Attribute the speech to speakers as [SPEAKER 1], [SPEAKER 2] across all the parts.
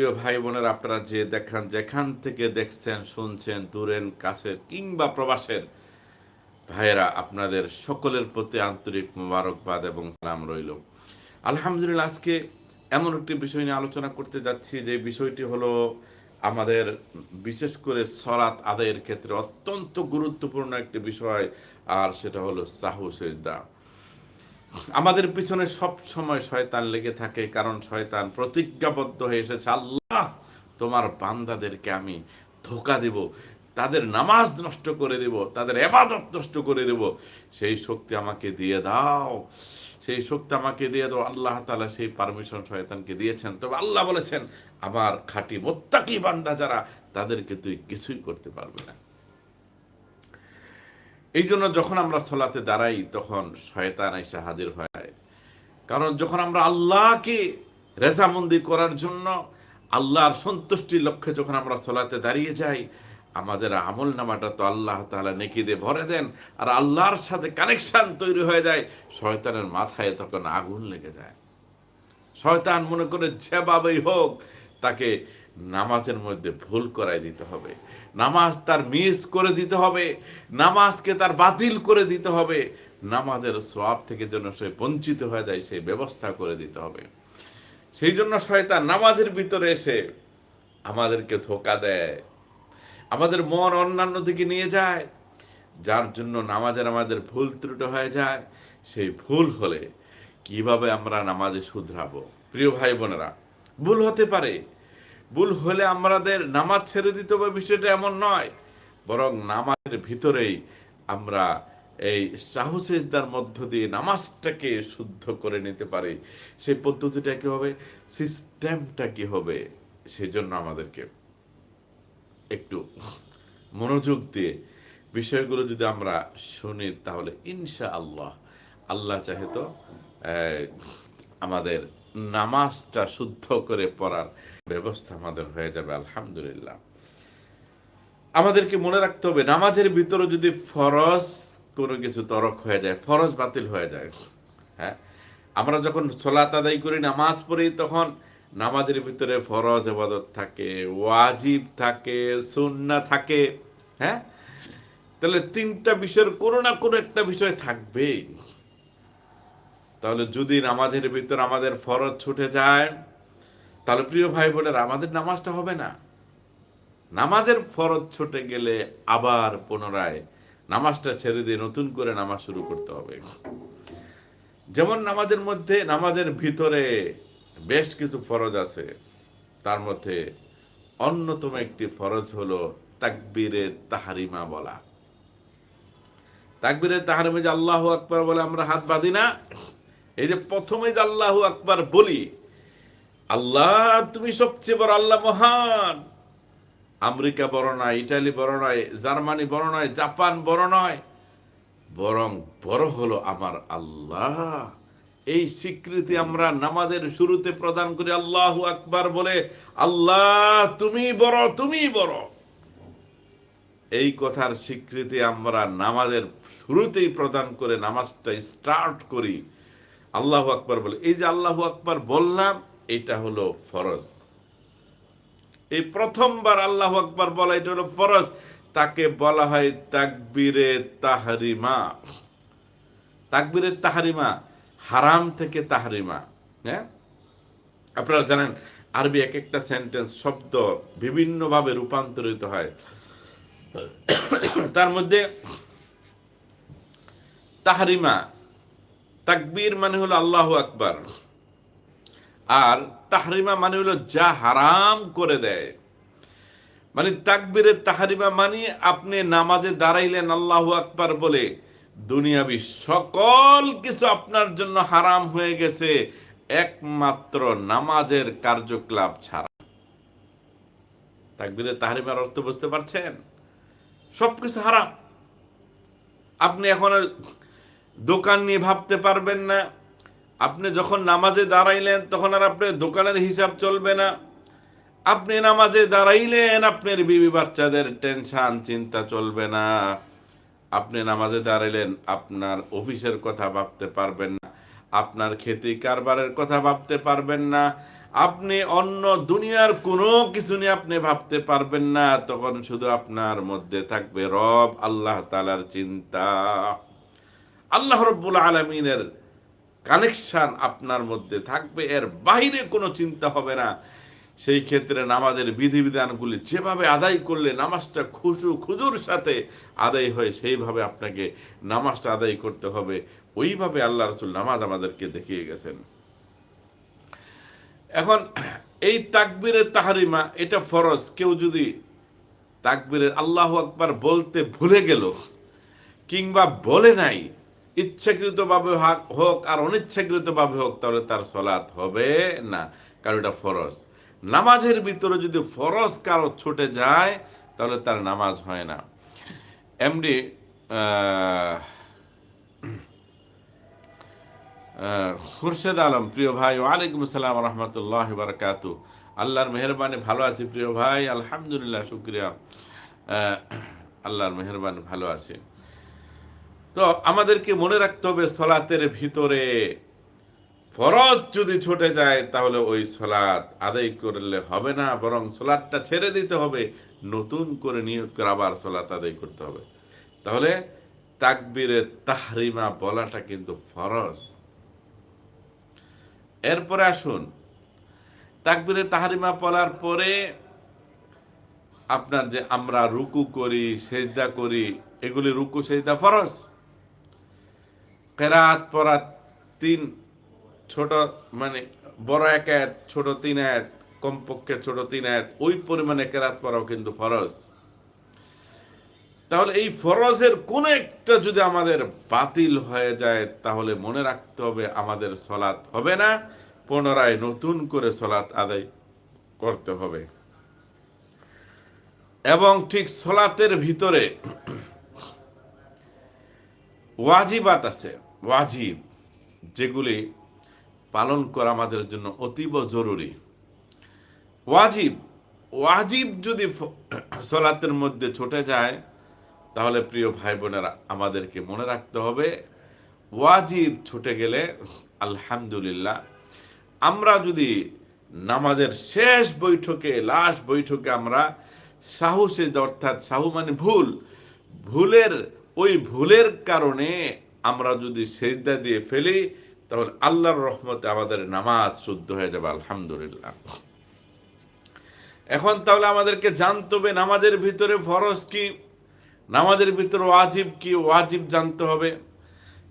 [SPEAKER 1] প্রিয় ভাই বোনের, আপনারা যে দেখান, যেখান থেকে দেখছেন, শুনছেন দূরেন কাছের কিংবা প্রবাসের, ভাইয়েরা, আপনাদের সকলের প্রতি আন্তরিক মোবারকবাদ এবং সালাম রইল। আলহামদুলিল্লাহ, আজকে এমন একটি বিষয় নিয়ে আলোচনা করতে যাচ্ছি, যে বিষয়টি হলো আমাদের, বিশেষ করে সরাত আদায়ের ক্ষেত্রে অত্যন্ত গুরুত্বপূর্ণ একটি বিষয়, আর সেটা হলো সাহু সেজদা আমাদের পিছনে সব সময় শয়তান লেগে থাকে, কারণ শয়তান প্রতিজ্ঞাবদ্ধ হয়ে এসেছে। আল্লাহ, তোমার বান্দাদেরকে আমি ধোকা দেব, তাদের নামাজ নষ্ট করে দেব, তাদের এবাদত নষ্ট করে দেব। সেই শক্তি আমাকে দিয়ে দাও, সেই শক্তি আমাকে দিয়ে দাও। আল্লাহ তালা সেই পারমিশন শয়তানকে দিয়েছেন। তবে আল্লাহ বলেছেন, আমার খাঁটি মোত্তাকি বান্দা যারা, তাদেরকে তুই কিছুই করতে পারবে না। এই জন্য যখন আমরা সলাতে দাঁড়াই, তখন শয়তান এসে হাজির হয়। কারণ যখন আমরা আল্লাহকে রেজামন্দি করার জন্য আল্লাহর সন্তুষ্টির লক্ষ্যে যখন আমরা সলাতে দাঁড়িয়ে যাই, আমাদের আমল নামাটা তো আল্লাহ তাহলে নেকি দিয়ে ভরে দেন, আর আল্লাহর সাথে কানেকশান তৈরি হয়ে যায়, শয়তানের মাথায় তখন আগুন লেগে যায়। শয়তান মনে করে যেভাবেই হোক তাকে নামাজের মধ্যে ভুল করাই দিতে হবে। নামাজ তার মিস করে দিতে হবে, নামাজকে তার বাতিল করে দিতে হবে। নামাজের সব থেকে যেন সে বঞ্চিত হয়ে যায়, সেই ব্যবস্থা করে দিতে হবে। সেই জন্য শয়তান নামাজের ভিতরে এসে আমাদেরকে ধোকা দেয়, আমাদের মন অন্যান্য দিকে নিয়ে যায়, যার জন্য নামাজের আমাদের ভুল ত্রুটি হয়ে যায়। সেই ভুল হলে কীভাবে আমরা নামাজে শুধরাবো? প্রিয় ভাই বোনেরা, ভুল হতে পারে ভুল হলে আমাদের নামাজ ছেড়ে দিতে হবে, বিষয়টা এমন নয়। বরং নামাজের ভিতরেই আমরা এই সাহসেজদার মধ্য দিয়ে নামাজটাকে শুদ্ধ করে নিতে পারি। সেই পদ্ধতিটা কি হবে? সিস্টেমটা কি হবে? সেজন্য আমাদেরকে একটু মনোযোগ দিয়ে বিষয়গুলো যদি আমরা শুনি, তাহলে ইনশা আল্লাহ আল্লাহ চাহে তো আমাদের নামাজটা শুদ্ধ করে পড়ার ব্যবস্থা আমাদের হয়ে যাবে, আলহামদুলিল্লাহ। আমাদেরকে মনে রাখতে হবে, নামাজের ভিতরে যদি ফরজ কোনো কিছু তরক হয়ে যায়, ফরজ বাতিল হয়ে যায় হ্যাঁ? আমরা যখন সলাত আদায় করি, নামাজ পড়ি, তখন নামাজের ভিতরে ফরজ এবাদত থাকে, ওয়াজিব থাকে, সুন্না থাকে হ্যাঁ? তাহলে তিনটা বিষয়ের কোনো না কোনো একটা বিষয় থাকবেই। তাহলে যদি নামাজের ভিতর আমাদের ফরজ ছুটে যায়, তাহলে প্রিয় ভাই বোনের, আমাদের নামাজটা হবে না। নামাজের ফরজ ছুটে গেলে আবার পুনরায় নামাজটা ছেড়ে দিয়ে নতুন করে নামাজ শুরু করতে হবে। যেমন নামাজের মধ্যে, নামাজের ভিতরে বেশ কিছু ফরজ আছে। তার মধ্যে অন্যতম একটি ফরজ হলো তাকবীরে তাহারিমা বলা। তাকবীরে তাহারিমা যে আল্লাহ আকবার বলে আমরা হাত বাঁধি না? এই যে প্রথমে যে আল্লাহ আকবার বলি, আল্লাহ তুমি সবচেয়ে বড় আল্লাহ মহান। আমেরিকা বড় নয়, ইটালি বড় নয়, জার্মানি বড় নয়, জাপান বড় নয়, বরং বড় হলো আমার আল্লাহ। এই স্বীকৃতি আমরা নামাজের শুরুতে প্রদান করি আল্লাহ আকবার বলে, আল্লাহ তুমি বড় তুমি বড়। এই কথার স্বীকৃতি আমরা নামাজের শুরুতেই প্রদান করে নামাজটা স্টার্ট করি। আল্লাহ আকবার বলে। এই যে আল্লাহ আকবার বললাম, এটা হলো ফরজ। এই প্রথমবার আল্লাহ আকবার বলা, এটা হলো ফরজ। তাকে বলা হয় তাকবিরে তাহারিমা। তাকবিরে তাহারিমা, হারাম থেকে তাহারিমা। হ্যাঁ? আপনারা জানেন, আরবি এক একটা সেন্টেন্স শব্দ বিভিন্নভাবে রূপান্তরিত হয়। তার মধ্যে তাহারিমা তাকবীর মানে হলো আল্লাহ আকবার। আর তাহরিমা মানে হলো যা হারাম করে দেয়। মানে তাকবীরে তাহারিমা মানে আপনি নামাজে দাঁড়াইলেন আল্লাহ আকবার বলে দুনিয়াবি সকল কিছু আপনার জন্য হারাম হয়ে গেছে, একমাত্র নামাজের কার্যকলাপ ছাড়া। তাকবীরে তাহারিমার অর্থ বুঝতে পারছেন? সবকিছু হারাম। আপনি এখন দোকান নিয়ে ভাবতে পারবেন না। আপনি যখন নামাজে দাঁড়াইলেন, তখন আর আপনার দোকানের হিসাব চলবে না। আপনি নামাজে দাঁড়াইলেন, আপনার বিবি বাচ্চাদের টেনশন, চিন্তা চলবে না। আপনি নামাজে দাঁড়াইলেন, আপনার অফিসের কথা ভাবতে পারবেন না। আপনার খেতি কারবারের কথা ভাবতে পারবেন না। আপনি অন্য দুনিয়ার কোনো কিছু নিয়ে আপনি ভাবতে পারবেন না। তখন শুধু আপনার মধ্যে থাকবে রব, আল্লাহ তালার চিন্তা। আল্লাহ রব্বুল আলমিনের কানেকশন আপনার মধ্যে থাকবে, এর বাইরে কোনো চিন্তা হবে না। সেই ক্ষেত্রে নামাজের বিধিবিধানগুলি যেভাবে আদায় করলে নামাজটা খুশু খুজুর সাথে আদায় হয়, সেইভাবে আপনাকে নামাজটা আদায় করতে হবে। ওইভাবে আল্লাহ রসুল নামাজ আমাদেরকে দেখিয়ে গেছেন। এখন এই তাকবীরের তাহারিমা, এটা ফরজ। কেউ যদি তাকবীরের আল্লাহ আকবার বলতে ভুলে গেল কিংবা বলে নাই ইচ্ছাকৃতভাবে হাক- হোক আর অনিচ্ছাকৃতভাবে হোক, তাহলে তার সলাৎ হবে না। কারণ এটা ফরজ। নামাজের ভিতরে যদি ফরজ কারও ছুটে যায়, তাহলে তার নামাজ হয় না। এমডি খুরশেদ আলম, প্রিয় ভাই, ওয়ালাইকুম আসসালাম রহমতুল্লাহ বারকাত। আল্লাহর মেহরবানি, ভালো আছি প্রিয় ভাই, আলহামদুলিল্লাহ, শুক্রিয়া। আল্লাহর মেহরবানি, ভালো আছি। তো আমাদেরকে মনে রাখতে হবে সলাতের ভিতরে। ফরজ যদি ছুটে যায়, তাহলে ওই সলাৎ আদায় করলে হবে না, বরং সলাৎটা ছেড়ে দিতে হবে। নতুন করে নিয়োগ করে আবার সলাৎ আদায় করতে হবে। তাহলে তাকবীরে তাহরিমা বলাটা কিন্তু ফরজ। এরপরে আসুন। তাকবীরে তাহরিমা বলার পরে আপনার যে আমরা রুকু করি, সেজদা করি, এগুলি রুকু, সেজদা ফরজ? কেরাত পড়া তিন ছোট মানে বড় এক আয়াত, ছোট তিন আয়াত, কমপক্ষে ছোট তিন আয়াত, ওই পরিমাণে কেরাত পড়াও কিন্তু ফরজ। তাহলে এই ফরজের কোন একটা যদি আমাদের বাতিল হয়ে যায়, তাহলে মনে রাখতে হবে আমাদের সলাৎ হবে না, পুনরায় নতুন করে সলাৎ আদায় করতে হবে। এবং ঠিক সলাতের ভিতরে ওয়াজিবাত আছে। ওয়াজিব, যেগুলি পালন করা আমাদের জন্য অতীব জরুরি। ওয়াজিব ওয়াজিব যদি সলাতের মধ্যে ছুটে যায়, তাহলে প্রিয় ভাই বোনেরা আমাদেরকে মনে রাখতে হবে, ওয়াজিব ছুটে গেলে, আলহামদুলিল্লাহ, আমরা যদি নামাজের শেষ বৈঠকে, লাস্ট বৈঠকে আমরা সাহু সেজদা অর্থাৎ সাহু মানে ভুল, ভুলের, ওই ভুলের কারণে আমরা যদি সেজদা দিয়ে ফেলি, তাহলে আল্লাহর রহমতে আমাদের নামাজ শুদ্ধ হয়ে যাবে, আলহামদুলিল্লাহ। এখন তাহলে আমাদেরকে জানতে হবে, নামাজের ভিতরে ফরজ কি? নামাজের ভিতরে ওয়াজিব কি? ওয়াজিব জানতে হবে।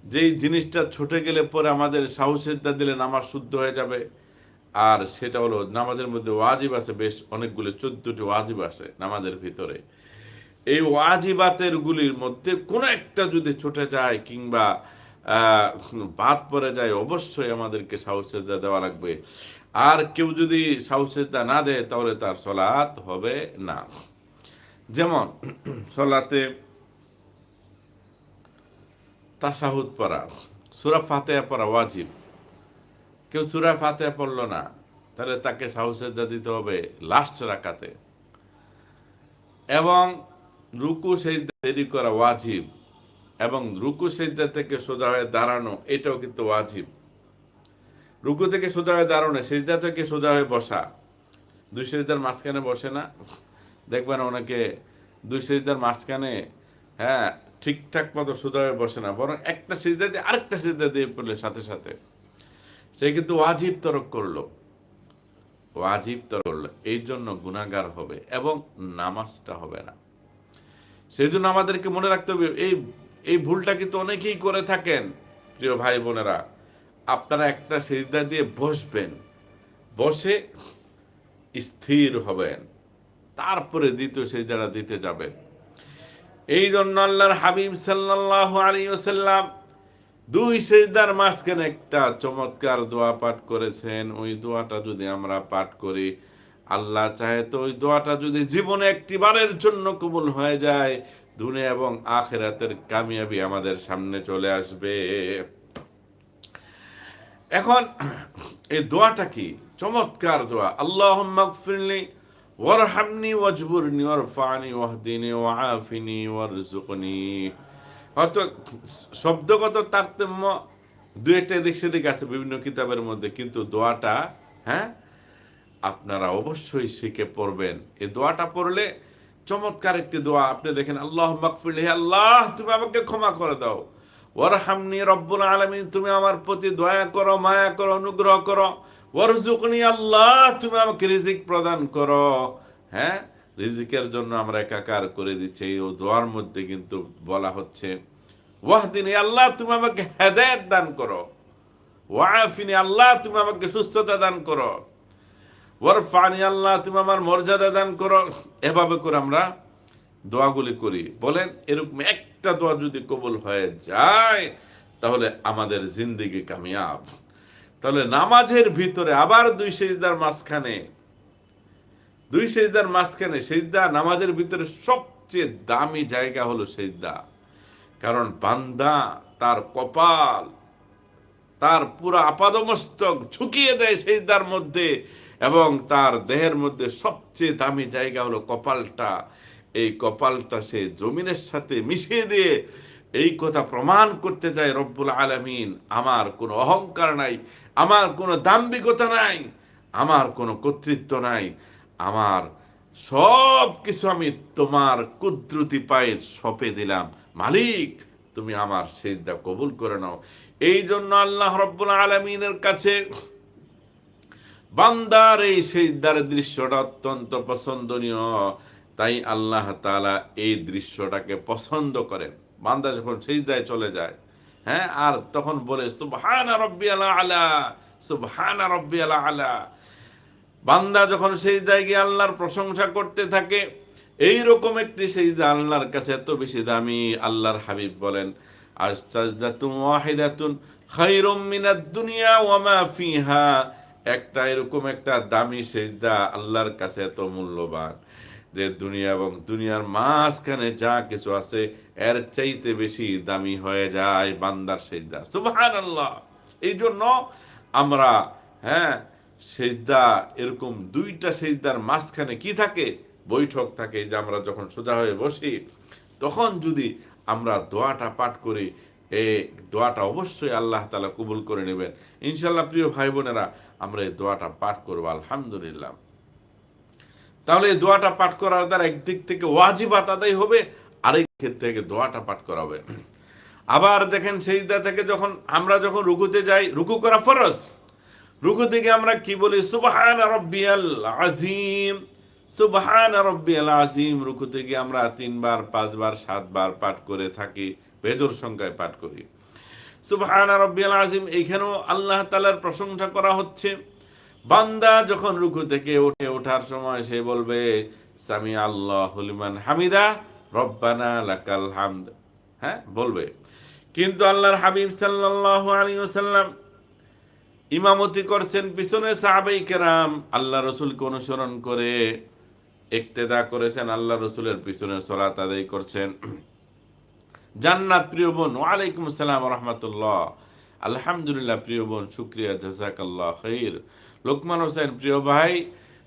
[SPEAKER 1] যেই জিনিসটা ছুটে গেলে পরে আমাদের সাহসিকতা দিলে নামাজ শুদ্ধ হয়ে যাবে। আর সেটা হলো, নামাজের মধ্যে ওয়াজিব আছে, বেশ অনেকগুলি, চোদ্দটি ওয়াজিব আছে নামাজের ভিতরে। এই ওয়াজিবাতের গুলির মধ্যে কোনো একটা যদি ছুটে যায় কিংবা বাদ পড়ে যায়, অবশ্যই আমাদেরকে সাহসিকতা দেওয়া লাগবে। আর কেউ যদি সাহসিকতা না দেয়, তাহলে তার সলাৎ হবে না। যেমন, সলাতে তাসাহুদ পড়া, সুরা ফাতেহা পড়া ওয়াজিব। কেউ সুরা ফাতেহা পড়ল না, তাহলে তাকে সাহসেদা দিতে হবে লাস্ট রাখাতে এবং রুকু সেজদা দেরি করা ওয়াজিব এবং রুকু সেজদা থেকে সোজা হয়ে দাঁড়ানো, এটাও কিন্তু ওয়াজিব। রুকু থেকে সোজা হয়ে দাঁড়ানো, সেজদা থেকে সোজা হয়ে বসা। দুই সেজদার মাঝখানে বসে না। দেখবেন অনেকে দুই সেজদার মাঝখানে হ্যাঁ ঠিকঠাক মতো সোজা হয়ে বসে না, বরং একটা সিজদা দিয়ে আরেকটা সিজদা দিয়ে পড়লে সাথে সাথে। সে কিন্তু ওয়াজিব তরক করল। ওয়াজিব তরক করল। এই জন্য গুণাগার হবে এবং নামাজটা হবে না। সেই জন্য আমাদেরকে মনে রাখতে হবে, এই এই ভুলটা কিন্তু অনেকেই করে থাকেন, প্রিয় ভাই বোনেরা। আপনারা একটা সেজদা দিয়ে বসবেন, বসে স্থির হবেন, তারপরে দ্বিতীয় সেজদাটা দিতে যাবেন। এই জন্য আল্লাহর হাবিব সাল্লাল্লাহু আলাইহি ওয়াসাল্লাম দুই সেজদার মাঝখানে একটা চমৎকার দোয়া পাঠ করেছেন। ওই দোয়াটা যদি আমরা পাঠ করি আল্লাহ চাহে তো ওই দোয়াটা যদি জীবনে একটি বারের জন্য কবুল হয়ে যায়, দুনিয়া এবং আখেরাতের কামিয়াবি আমাদের সামনে চলে আসবে। এখন, এই দোয়াটা কি? চমৎকার দোয়া। আল্লাহ মাগফিরলি ওয়ারহামনি, ওয়াজবুরনি, ওয়ারফানি, ওয়াহদিনি, ওয়াআফিনি ওয়ারজুকনি হয়তো শব্দগত তারতম্য দু একটা এদিক সেদিক আছে বিভিন্ন কিতাবের মধ্যে, কিন্তু দোয়াটা হ্যাঁ আপনারা অবশ্যই শিখে পড়বেন। এই দোয়াটা পড়লে চমৎকার একটি দোয়া। আপনি দেখেন আল্লাহ মাকফিল হে আল্লাহ, তুমি আমাকে ক্ষমা করে দাও। ওয়ারহামনি রব্বুল আলামিন, তুমি আমার প্রতি দয়া করো, মায়া করো, অনুগ্রহ করো। ওয়ারজুকনি আল্লাহ, তুমি আমাকে রিজিক প্রদান করো। হ্যাঁ রিজিকের জন্য আমরা একাকার করে দিচ্ছি। এই দোয়ার মধ্যে কিন্তু বলা হচ্ছে, ওয়াহদিনী আল্লাহ, তুমি আমাকে হেদায়েত দান করো। ওয়াফিনী আল্লাহ, তুমি আমাকে সুস্থতা দান করো। আল্লাহ, তুমি আমার মর্যাদা দান করো। এভাবে করে আমরা দোয়াগুলি করি। বলেন, এরকম একটা দোয়া যদি কবুল হয়ে যায়, তাহলে আমাদের জিন্দিগি কামিয়াব। তাহলে নামাজের ভিতরে আবার দুই সেজদার মাঝখানে, দুই সেজদার মাঝখানে সেজদা, নামাজের ভিতরে সবচেয়ে দামি জায়গা হলো সেজদা। কারণ বান্দা তার কপাল, তার পুরো আপাদমস্তক ঝুঁকিয়ে দেয় সেজদার মধ্যে। এবং তার দেহের মধ্যে সবচেয়ে দামি জায়গা হলো কপালটা। এই কপালটা সে জমিনের সাথে মিশিয়ে দিয়ে এই কথা প্রমাণ করতে যায় রব্বুল আলামিন, আমার কোনো অহংকার নাই, আমার কোনো দাম্ভিকতা নাই, আমার কোনো কর্তৃত্ব নাই, আমার সব কিছু আমি তোমার কুদ্রুতি পায়ে সপে দিলাম। মালিক, তুমি আমার সেজদা কবুল করে নাও। এই জন্য আল্লাহ রব্বুল আলমিনের কাছে বান্দার এই সেজদার দৃশ্যটা অত্যন্ত পছন্দনীয়। তাই আল্লাহ তাআলা এই দৃশ্যটাকে পছন্দ করেন। বান্দা যখন সেজদায় চলে যায় হ্যাঁ আর তখন বলে, সুবহানা রব্বিয়াল আলা, সুবহানা রব্বিয়াল আলা। বান্দা যখন সেই গিয়ে আল্লাহর প্রশংসা করতে থাকে এই রকম একটি সেজদা আল্লাহর কাছে এত বেশি দামি, আল্লাহর হাবিব বলেন আর সাজদাতুন ওয়াহিদাতুন খায়রুম মিনাদ দুনিয়া ওয়া মা ফিহা একটা এরকম একটা দামি সেজদা আল্লাহর কাছে এত মূল্যবান যে দুনিয়া এবং দুনিয়ার মাঝখানে যা কিছু আছে, এর চাইতে বেশি দামি হয়ে যায় বান্দার সেজদা। সুবহানাল্লাহ! এই জন্য আমরা হ্যাঁ সেজদা এরকম দুইটা সেজদার মাঝখানে কি থাকে? বৈঠক থাকে যে আমরা যখন সোজা হয়ে বসি, তখন যদি আমরা দোয়াটা পাঠ করি এই দোয়াটা অবশ্যই আল্লাহ তালা কবুল করে নেবেন। ইনশাল্লাহ প্রিয় ভাই বোনেরা আমরা এই দোয়াটা পাঠ করব, আলহামদুলিল্লাহ। তাহলে এই দোয়াটা পাঠ করার দ্বারা একদিক থেকে ওয়াজিবাত আদায় হবে, আরেক ক্ষেত্রে থেকে দোয়াটা পাঠ করা হবে। আবার দেখেন সেইদা থেকে যখন আমরা যখন রুকুতে যাই, রুকু করা ফরজ। রুকু থেকে আমরা কি বলি? সুবহান রব্বিয়াল আজিম সুবহান রব্বিয়াল আজিম রুকু থেকে আমরা তিনবার, পাঁচবার, সাতবার পাঠ করে থাকি। বেজোর সংখ্যায় পাঠ করি। সুবহান রব্বিয়াল আজিম এইখানেও আল্লাহ তালার প্রশংসা করা হচ্ছে। বান্দা যখন রুকু থেকে উঠে ওঠার সময় সে বলবে সামি আল্লাহ হলিমান হামিদা, রব্বানা লাকাল হামদ। হ্যাঁ বলবে। কিন্তু আল্লাহর হাবিব সাল্লাল্লাহু আলাইহি ওয়াসাল্লাম ইমামতি করছেন পিছনে সাহাবাই কেরাম। আল্লাহ রসুলকে অনুসরণ করে একতেদা করেছেন, আল্লাহ রসুলের পিছনে সলাত আদায় করছেন। জান্নাত, প্রিয় বোন, ওয়ালাইকুম আসসালাম রহমতুল্লাহ আলহামদুলিল্লাহ, প্রিয় বোন, শুক্রিয়া, জাজাকাল্লাহ খৈর লোকমান হোসেন, প্রিয় ভাই,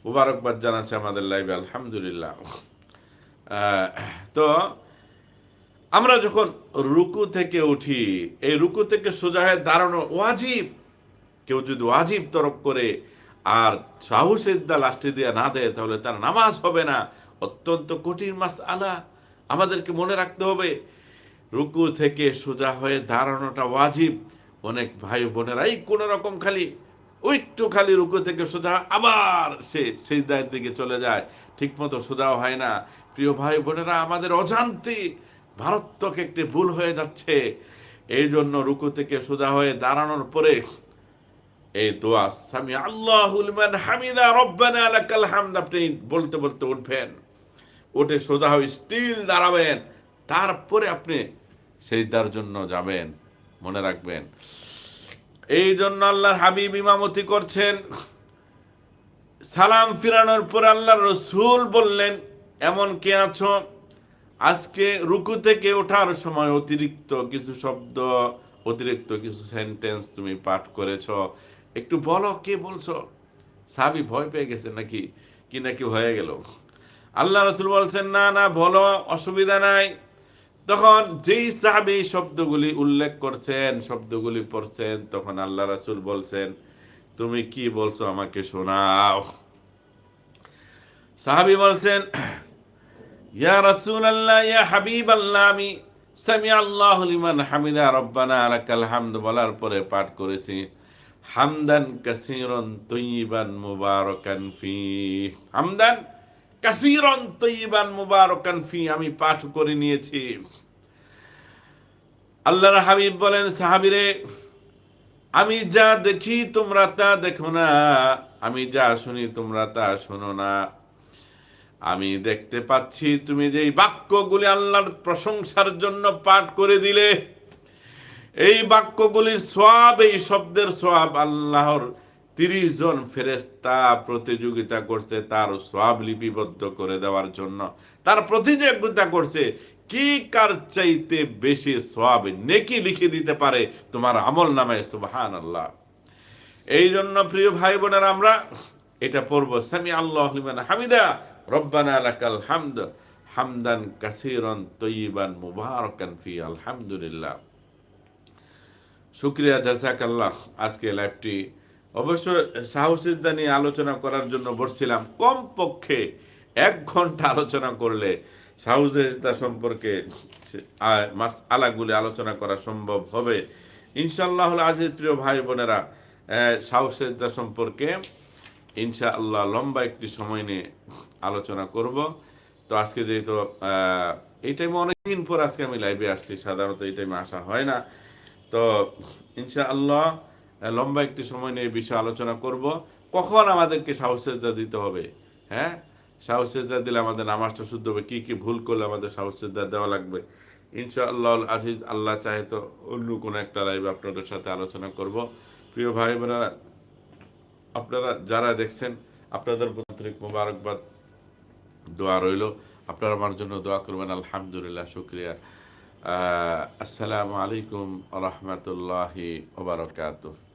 [SPEAKER 1] মুবারকবাদ জানাচ্ছে আমাদের লাইভে, আলহামদুলিল্লাহ। তো আমরা যখন রুকু থেকে উঠি, এই রুকু থেকে সোজা হয়ে দাঁড়ানো ওয়াজিব। কেউ যদি ওয়াজিব তরক করে আর সাহসেদ্দা লাস্টে দিয়ে না দেয়, তাহলে তার নামাজ হবে না। অত্যন্ত কঠিন মাস আলা আমাদেরকে মনে রাখতে হবে রুকু থেকে সোজা হয়ে দাঁড়ানোটা ওয়াজিব। অনেক ভাই বোনেরা, এই কোনো রকম খালি ওই একটু খালি রুকু থেকে সোজা আবার সে সেই দায়ের দিকে চলে যায়। ঠিক মতো সোজাও হয় না। প্রিয় ভাই বোনেরা, আমাদের অজান্তি ভারতক একটি ভুল হয়ে যাচ্ছে। এই জন্য রুকু থেকে সোজা হয়ে দাঁড়ানোর পরে এই দোয়া, সামি আল্লাহুল হামিদা রব্বানা লাকাল হামদ। আপনি বলতে বলতে উঠবেন। উঠে সোজা হয়ে স্টিল দাঁড়াবেন। তারপরে আপনি সেজদার জন্য যাবেন, মনে রাখবেন। এই জন্য আল্লাহর হাবিব ইমামতি করছেন। সালাম ফিরানোর পর আল্লাহ রসুল বললেন, এমন কে আছো? আজকে রুকু থেকে ওঠার সময় অতিরিক্ত কিছু শব্দ, অতিরিক্ত কিছু সেন্টেন্স তুমি পাঠ করেছ। একটু বলো, কে বলছো? সাবি ভয় পেয়ে গেছে নাকি? কি নাকি হয়ে গেল? আল্লাহ রসুল বলছেন, না না, বলো, অসুবিধা নাই। তখন যেই সাহাবি শব্দগুলি উল্লেখ করছেন, শব্দগুলি পড়ছেন, তখন আল্লাহ রাসুল বলছেন, তুমি কি বলছো আমাকে শোনাও? সাহাবি বলছেন, ইয়া রাসূল আল্লাহ ইয়া হাবিব আল্লাহ আমি সামি আল্লাহ লিমান হামিদা, রব্বানা আলাকাল হামদ বলার পরে পাঠ করেছি, হামদান কাসিরন তৈবান মুবারকান ফি হামদান কাসিরন তৈবান মুবারকান ফি, আমি পাঠ করে নিয়েছি। আল্লাহর হাবিব বলেন, সাহাবিরে, আমি যা দেখি তোমরা তা দেখো না, আমি যা শুনি তোমরা তা শোনো না। আমি দেখতে পাচ্ছি তুমি যে বাক্যগুলি আল্লাহর প্রশংসার জন্য পাঠ করে দিলে, এই বাক্যগুলির সব এই শব্দের সব আল্লাহর তিরিশ জন ফেরেস্তা প্রতিযোগিতা করছে, তার সব লিপিবদ্ধ করে দেওয়ার জন্য। তার প্রতিযোগিতা করছে, কি কার চাইতে বেশি সব নেকি লিখে দিতে পারে তোমার আমল নামে সুবহান আল্লাহ এই জন্য প্রিয় ভাই বোনেরা, আমরা এটা পড়ব সামি আল্লাহ হামিদা, রব্বানা লাকাল হামদ, হামদান কাসিরন তৈবান মুবারকান ফি, আলহামদুলিল্লাহ। শুক্রিয়া আজকে লাইভটি অবশ্য সাহসিদ্দা নিয়ে আলোচনা করার জন্য বসছিলাম। কম পক্ষে এক ঘণ্টা আলোচনা করলে সাহসিদ্দা সম্পর্কে আলাগুলি আলোচনা করা সম্ভব হবে। ইনশাআল্লাহ আজিজ প্রিয় ভাই বোনেরা সাহসিদ্দা সম্পর্কে ইনশাআল্লাহ লম্বা একটি সময় নিয়ে আলোচনা করব। তো আজকে যেহেতু এই টাইমে অনেকদিন পর আজকে আমি লাইভে আসছি সাধারণত এই টাইমে আসা হয় না। তো ইনশাআল্লাহ আহ, লম্বা একটি সময় নিয়ে বিষয়ে আলোচনা করব। কখন আমাদেরকে সাহসেজদা দিতে হবে? হ্যাঁ? সাহসেজদা দিলে আমাদের নামাজটা শুদ্ধ হবে। কি কি ভুল করলে আমাদের সাহসেজদা দেওয়া লাগবে? ইনশাআল্লাহ আজিজ, আল্লাহ চাহে তো অন্য কোনো একটা লাইভে আপনাদের সাথে আলোচনা করব। প্রিয় ভাই বোনেরা, আপনারা যারা দেখছেন, আপনাদের আন্তরিক মোবারকবাদ। দোয়া রইল। আপনারা আমার জন্য দোয়া করবেন। আলহামদুলিল্লাহ, শুক্রিয়া। আসসালামু আলাইকুম রহমতুল্লাহি ওবরাকাতুহ